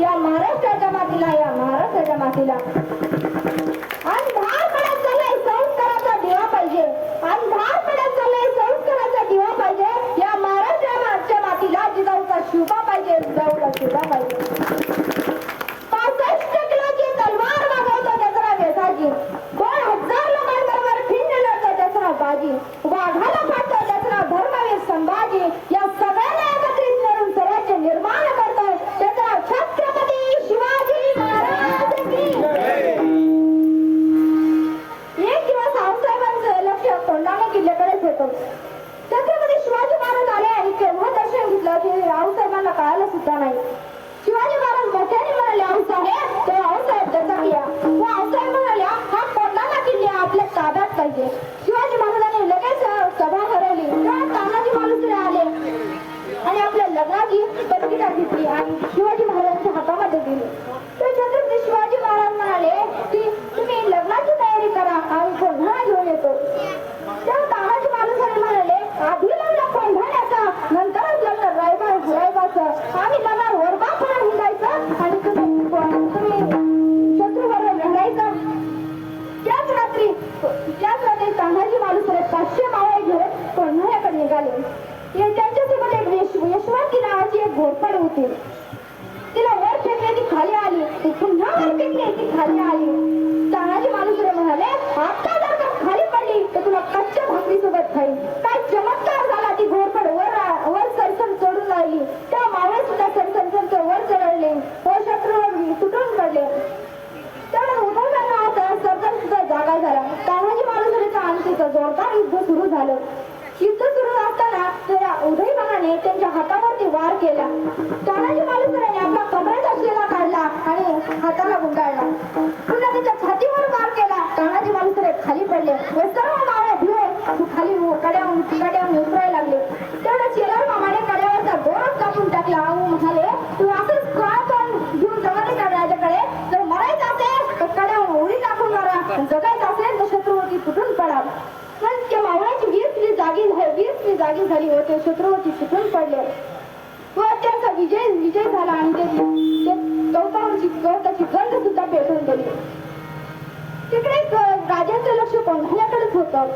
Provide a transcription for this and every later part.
या महाराष्ट्राच्या मातीला या महाराष्ट्राच्या मातीला पडत चाललाय संस्काराचा दिवा पाहिजे. अंधारपणात चाललाय संस्काराचा दिवा पाहिजे. या महाराष्ट्राच्या मातीला जिजाऊचा शुभा पाहिजे जिजाऊचा शुभा पाहिजे. छत्रपती शिवाजी महाराज आले आणि केव्हा दर्शन घेतलं ते आऊसाहेबांना कळालं सुद्धा नाही. शिवाजी महाराज मोठ्याने म्हणाले आऊसाहेब तो आऊसाहेब त्याचा किया व हो, त्याच रात्री त्याच रात्री तानाजी मालुसरे पाचशे मावळे घेऊन कोंढाण्याकडे निघाले. त्यांच्यासोबत एक यशवंती नावाची एक घोरपड होती. तिला वर फेकले ती खाली आली. ती पुन्हा वर फेकली ती खाली आली. तानाजी मालुसरे म्हणाले आता जर का खाली पडली तर तुला कच्च्या भाकरी सोबत खाईल. काय चमत्कार झाला ती घोरपड वर वर सरसर चढून राहिली. त्या मावळे सुद्धा सरसर सरसर वर चढले व शत्रूवर तुटून पडले तेवढं उभं झालं होतं सरदार सुद्धा जागा झाला तानाजी मालुसरेचा जोरदार युद्ध सुरू झालं. युद्ध सुरू असताना त्या उदयमानाने त्यांच्या हातावरती वार केला. तानाजी मालुसरेने आपला कमरेत असलेला काढला आणि हाताला गुंडाळला. पुन्हा त्याच्या छातीवर वार केला. तानाजी मालुसरे खाली पडले. व सर्व मावळे भिवून खाली कड्याहून कड्याहून उतरायला लागले. तेवढ्या शेलार मामाने कड्यावरचा दोरच कापून टाकला. आणि म्हणाले तू असंच का पण घेऊन जगाने का माझ्याकडे जर मरायचं असेल तर कड्यावर उडी टाकून मारा आणि जगायचं असेल तर शत्रुवती तुटून त्या मावळ्याची वीर स्त्री जागी झाली वीर स्त्री जागी झाली व ते शत्रुवती तुटून पडले. व त्यांचा विजय विजय झाला आणि ते गवतावरची गवताची गंध सुद्धा पेटून गेली तिकडे राजाचं लक्ष कोंढाण्याकडेच होतं.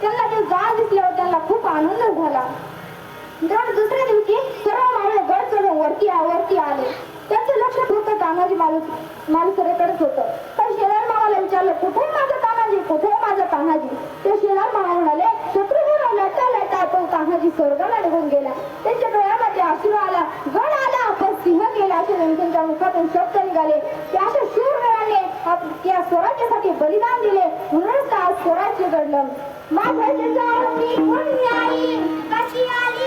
त्यांना ते जाळ दिसल्यावर त्यांना खूप आनंद झाला. तर दुसऱ्या दिवशी सर्व मावळे गड चढून वरती वरती आले. त्यांचं लक्ष फक्त तानाजी मालू मालुसरेकडेच होतं. पण शेलार मामाला विचारलं कुठे माझं तानाजी कुठे माझा तानाजी ते शेलार मामा म्हणाले शत्रुघ्न लढता लढता तो तानाजी स्वर्गाला निघून गेला. त्यांच्या डोळ्यामध्ये अश्रू आला गड आला पण सिंह गेला असे त्यांच्या मुखातून शब्द निघाले. की अशा शूर या स्वराज्यासाठी बलिदान दिले. म्हणूनच आज स्वराज्य घडलं. माझ्या जिजाऊनी पुण्याई कशी आली?